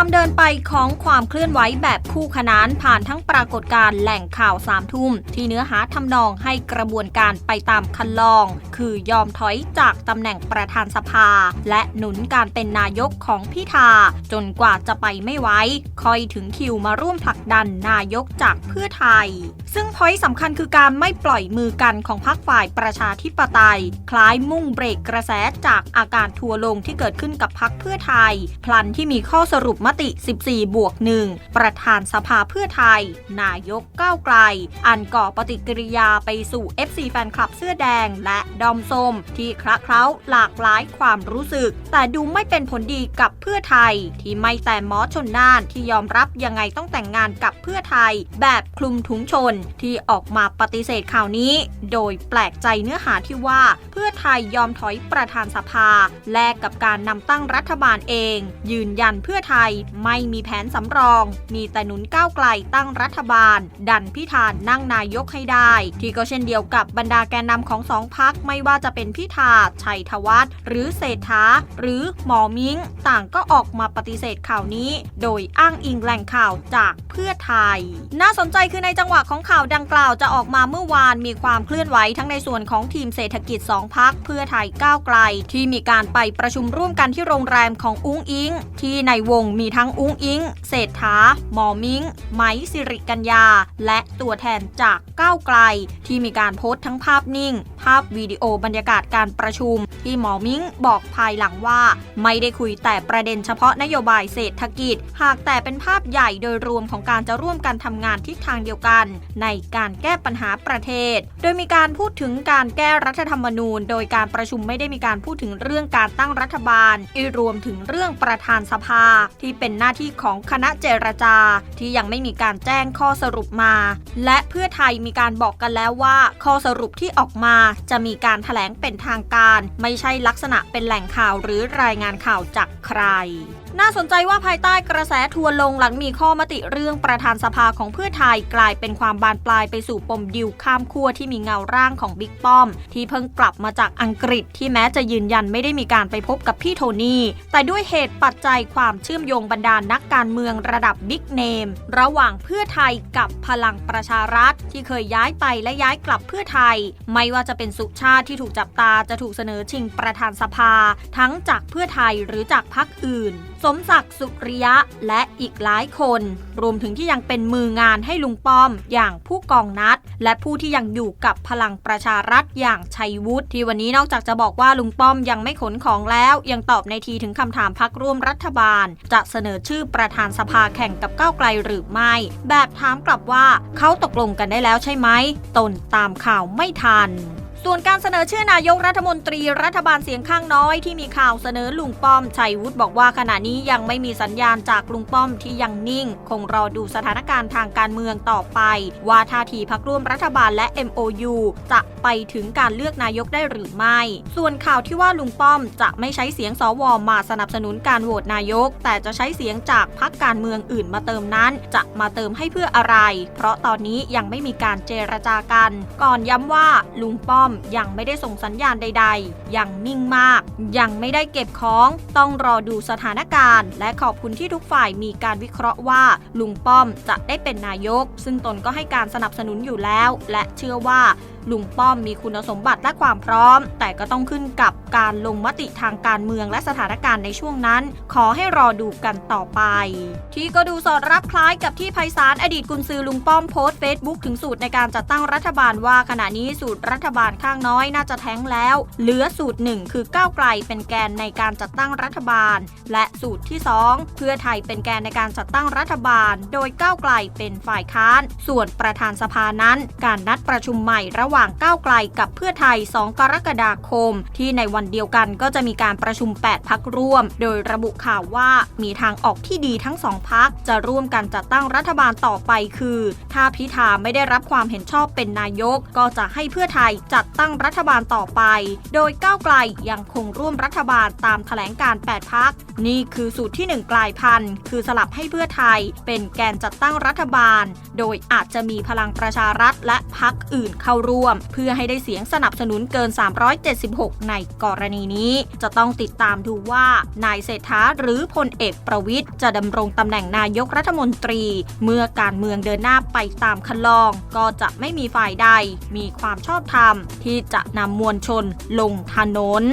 ความเดินไปของความเคลื่อนไหวแบบคู่ขนานผ่านทั้งปรากฏการณ์แหล่งข่าวสามทุ่ม ที่เนื้อหาทำนองให้กระบวนการไปตามคันลอง คือยอมถอยจากตำแหน่งประธานสภา และหนุนการเป็นนายกของพิธา จนกว่าจะไปไม่ไหวคอยถึงคิวมาร่วมผลักดันนายกจากเพื่อไทย ซึ่งพอยต์สำคัญคือการไม่ปล่อยมือกันของพรรคฝ่ายประชาธิปไตย คล้ายมุ่งเบรกกระแสจากอาการทัวลงที่เกิดขึ้นกับพรรคเพื่อไทย พลันที่มีข้อสรุปมติ 14 บวก 1 ประธานสภาเพื่อไทย นายกก้าวไกล อันก่อปฏิกิริยาไปสู่ FC แฟนคลับเสื้อแดง และดอมส้มที่คละเคล้าหลากหลายความรู้สึก แต่ดูไม่เป็นผลดีกับเพื่อไทย ที่ไม่แต่หมอชนน่านที่ยอมรับยังไงต้องแต่งงานกับเพื่อไทย แบบคลุมถุงชนที่ออกมาปฏิเสธข่าวนี้ โดยแปลกใจเนื้อหาที่ว่า เพื่อไทยยอมถอยประธานสภา แลกกับการนำตั้งรัฐบาลเอง ยืนยันเพื่อไทยไม่มีแผนสำรอง มีแต่หนุนก้าวไกลตั้งรัฐบาล ดันพิธานั่งนายกให้ได้ ที่ก็เช่นเดียวกับบรรดาแกนนำของสองพักไม่ว่าจะเป็นพิธาชัยธวัฒน์หรือเศรษฐา หรือหมอมิง้ง ต่างก็ออกมาปฏิเสธข่าวนี้ โดยอ้างอิงแหล่งข่าวจากเพื่อไทย น่าสนใจคือในจังหวะของข่าวดังกล่าวจะออกมาเมื่อวานมีความเคลื่อนไหวทั้งในส่วนของทีมเศรษฐกิจ2พักเพื่อไทยก้าวไกล ที่มีการไปประชุมร่วมกันที่โรงแรมของอุ้งอิง ที่ในวงมีทั้งอุ้งอิงเศรษฐา หมอมิง้งไหมสิริกัญญา และตัวแทนจากก้าวไกล ที่มีการโพสต์ทั้งภาพนิ่ง ภาพวิดีโอบรรยากาศการประชุม ที่หมอมิง้งบอกภายหลังว่า ไม่ได้คุยแต่ประเด็นเฉพาะนโยบายเศรษฐกิจ หากแต่เป็นภาพใหญ่โดยรวมของการจะร่วมกันทำงานทิศทางเดียวกัน ในการแก้ปัญหาประเทศ โดยมีการพูดถึงการแก้รัฐธรรมนูญ โดยการประชุมไม่ได้มีการพูดถึงเรื่องการตั้งรัฐบาลอีรวมถึงเรื่องประธานสภาที่เป็นหน้าที่ของคณะเจรจาที่ยังไม่มีการแจ้งข้อสรุปมา และเพื่อไทยมีการบอกกันแล้วว่า ข้อสรุปที่ออกมาจะมีการถแถลงเป็นทางการ ไม่ใช่ลักษณะเป็นแหล่งข่าวหรือรายงานข่าวจากใคร น่าสนใจว่าภายใต้กระแสทัวร์ลงหลังมีข้อมติเรื่องประธานสภาของเพื่อไทยกลายเป็นความบานปลายไปสู่ปมดิวข้ามขั้วที่มีเงาร่างของบิ๊กป้อม ที่เพิ่งกลับมาจากอังกฤษที่แม้จะยืนยันไม่ได้มีการไปพบกับพี่โทนี่แต่ด้วยเหตุปัจจัยความเชื่อมโยงบรรดานักการเมืองระดับบิ๊กเนมระหว่างเพื่อไทยกับพลังประชารัฐ ที่เคยย้ายไปและย้ายกลับเพื่อไทย ไม่ว่าจะเป็นสุชาติที่ถูกจับตาจะถูกเสนอชิงประธานสภา ทั้งจากเพื่อไทยหรือจากพรรคอื่น สมศักดิ์สุริยะและอีกหลายคน รวมถึงที่ยังเป็นมืองานให้ลุงป้อมอย่างผู้กองนัด และผู้ที่ยังอยู่กับพลังประชารัฐอย่างชัยวุฒิที่วันนี้นอกจากจะบอกว่าลุงป้อมยังไม่ขนของแล้ว ยังตอบในทีถึงคำถามพักร่วมรัฐบาล จะเสนอชื่อประธานสภาแข่งกับก้าวไกลหรือไม่ แบบถามกลับว่าเขาตกลงกันได้แล้วใช่ไหมตนตามข่าวไม่ทัน ส่วนการเสนอชื่อนายกรัฐมนตรีรัฐบาลเสียงข้างน้อยที่มีข่าวเสนอลุงป้อมชัยวุฒิบอกว่าขณะนี้ยังไม่มีสัญญาณจากลุงป้อมที่ยังนิ่ง คงรอดูสถานการณ์ทางการเมืองต่อไป ว่าท่าทีพักร่วมรัฐบาลและ MOU จะไปถึงการเลือกนายกได้หรือไม่ ส่วนข่าวที่ว่าลุงป้อมจะไม่ใช้เสียงสวมาสนับสนุนการโหวตนายก แต่จะใช้เสียงจากพักการเมืองอื่นมาเติมนั้น จะมาเติมให้เพื่ออะไร เพราะตอนนี้ยังไม่มีการเจรจากัน ก่อนย้ำว่าลุงป้อมยังไม่ได้ส่งสัญญาณใด ๆ ยังนิ่งมาก ยังไม่ได้เก็บของ ต้องรอดูสถานการณ์ และขอบคุณที่ทุกฝ่ายมีการวิเคราะห์ว่า ลุงป้อมจะได้เป็นนายก ซึ่งตนก็ให้การสนับสนุนอยู่แล้ว และเชื่อว่าลุงป้อมมีคุณสมบัติและความพร้อม แต่ก็ต้องขึ้นกับการลงมติทางการเมืองและสถานการณ์ในช่วงนั้น ขอให้รอดูกันต่อไป ที่ก็ดูสอดรับคล้ายกับที่ไพศาลอดีตกุนซือลุงป้อมโพสต์เฟซบุ๊กถึงสูตรในการจัดตั้งรัฐบาลว่าขณะนี้สูตรรัฐบาลข้างน้อยน่าจะแท้งแล้ว เหลือสูตรหนึ่งคือก้าวไกลเป็นแกนในการจัดตั้งรัฐบาล และสูตรที่ 2 เพื่อไทยเป็นแกนในการจัดตั้งรัฐบาล โดยก้าวไกลเป็นฝ่ายค้าน ส่วนประธานสภานั้น การนัดประชุมใหม่ระหว่างก้าวไกลกับเพื่อไทย 2 กรกฎาคม ที่ในวันเดียวกันก็จะมีการประชุม 8 พักร่วม โดยระบุข่าวว่ามีทางออกที่ดีทั้งสองพักจะร่วมกันจัดตั้งรัฐบาลต่อไปคือ ถ้าพิธาไม่ได้รับความเห็นชอบเป็นนายก ก็จะให้เพื่อไทยจัดตั้งรัฐบาลต่อไป โดยก้าวไกลยังคงร่วมรัฐบาลตามแถลงการ 8 พัก นี่คือสูตรที่ 1 กลายพันธุ์ คือสลับให้เพื่อไทย เป็นแกนจัดตั้งรัฐบาล โดยอาจจะมีพลังประชารัฐและพักอื่นเข้าร่วมร่วม เพื่อให้ได้เสียงสนับสนุนเกิน 376 ในกรณีนี้ จะต้องติดตามดูว่านายเศรษฐาหรือพลเอกประวิทย์จะดำรงตำแหน่งนายกรัฐมนตรี เมื่อการเมืองเดินหน้าไปตามคันลอง ก็จะไม่มีฝ่ายใด มีความชอบธรรมที่จะนำมวลชนลงถนน